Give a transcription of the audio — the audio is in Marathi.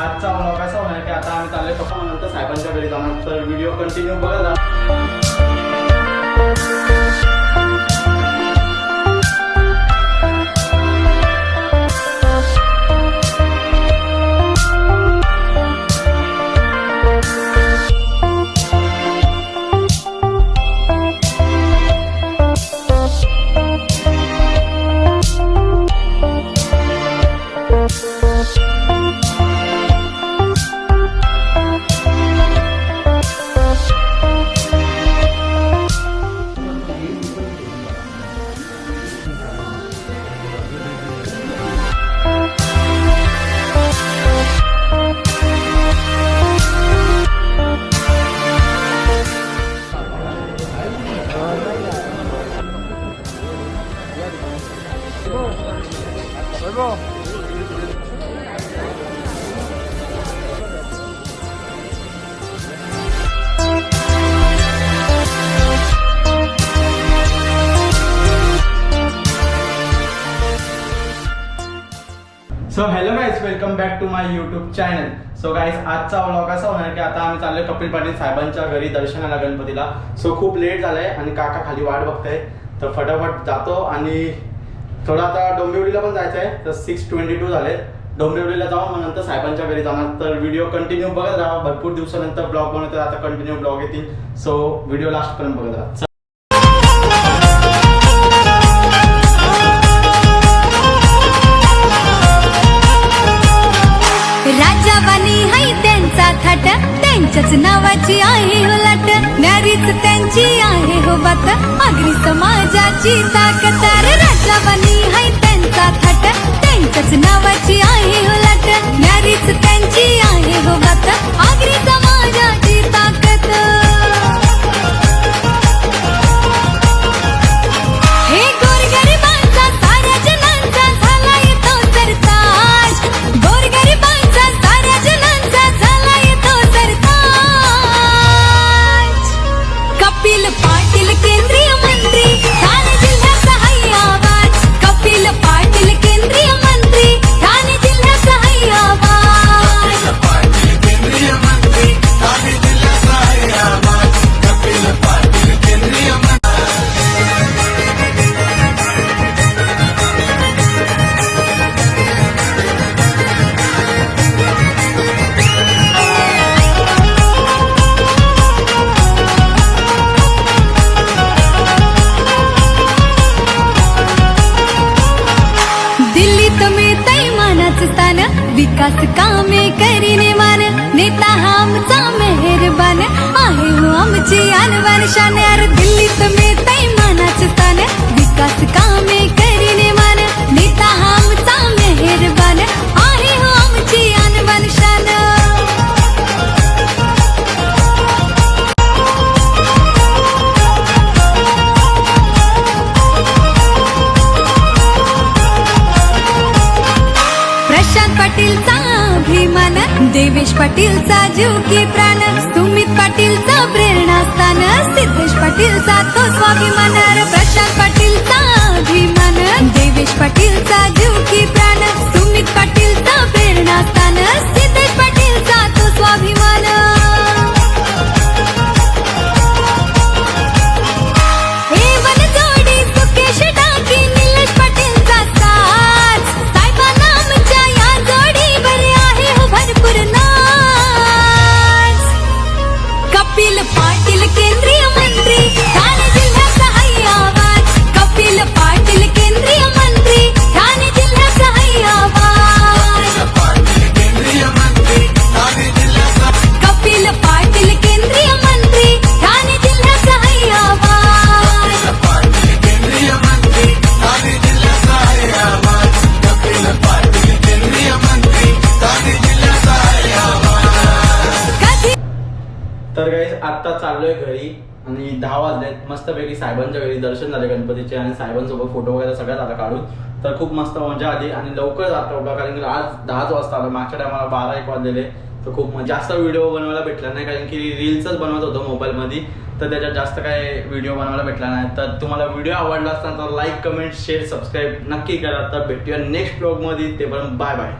आजचा ब्लॉग असा होणार की आता आम्ही चाललोय. पप्पा नंतर साहेबांच्या घरी जाणार तर व्हिडिओ कंटिन्यू बघा go. So hello guys welcome back to my YouTube channel so guys आजचा व्लॉग असा होणार की आता आम्ही चाललोय कपिल पाटील साहेबांच्या घरी दर्शनाला गणपतीला. सो खूप लेट झालाय आणि काका खाली वाट बघताय तर फटाफट जातो आणि थोडं आता डोंबिवलीला पण जायचं आहे तर सिक्स ट्वेंटी टू झाले डोंबिवलीला जाऊन मग नंतर साहेबांच्या घरी जाणार. तर व्हिडिओ कंटिन्यू बघत राहा. भरपूर दिवसानंतर ब्लॉग बनवतो. आता कंटिन्यू ब्लॉग येतील. सो व्हिडिओ लास्टपर्यंत बघत राहा. राजावानी है त्यांचा थाट. त्यांच्याच नावाची हीच त्यांची आहे हो बात. आगरी समाजाची ताकद. अरे राजावानी हाय त्यांचा थाट. त्यांच्याच नावाची आहे हो विकास कामे करीने मान नेता हा आमचा मेहरबान आहे हो आमची आणवान शान यार दिल्लीत मिळतंय देवेश पाटीलचा जीव की प्राण सुमित पाटीलचा प्रेरणास्थान सिद्धेश पाटीलचा तो स्वाभिमान आत्ता चाललोय घरी आणि दहा वाजलेत. मस्तपैकी साहेबांच्या घरी दर्शन झाले गणपतीचे आणि साहेबांसोबत फोटो वगैरे सगळ्यात आला काढून. तर खूप मस्त मजा आली आणि लवकर जातो होता कारण की आज दहाच वाजता आलं. मागच्या टायमाला बारा एक वाजलेले. तर खूप जास्त व्हिडिओ बनवायला भेटला नाही कारण की रील्सच बनवत होतो मोबाईलमध्ये तर त्याच्यात जास्त काय व्हिडिओ बनवायला भेटला नाही. तर तुम्हाला व्हिडिओ आवडला असता तर लाईक कमेंट शेअर सबस्क्राईब नक्की करा. तर भेटूया नेक्स्ट ब्लॉगमध्ये ते पण बाय बाय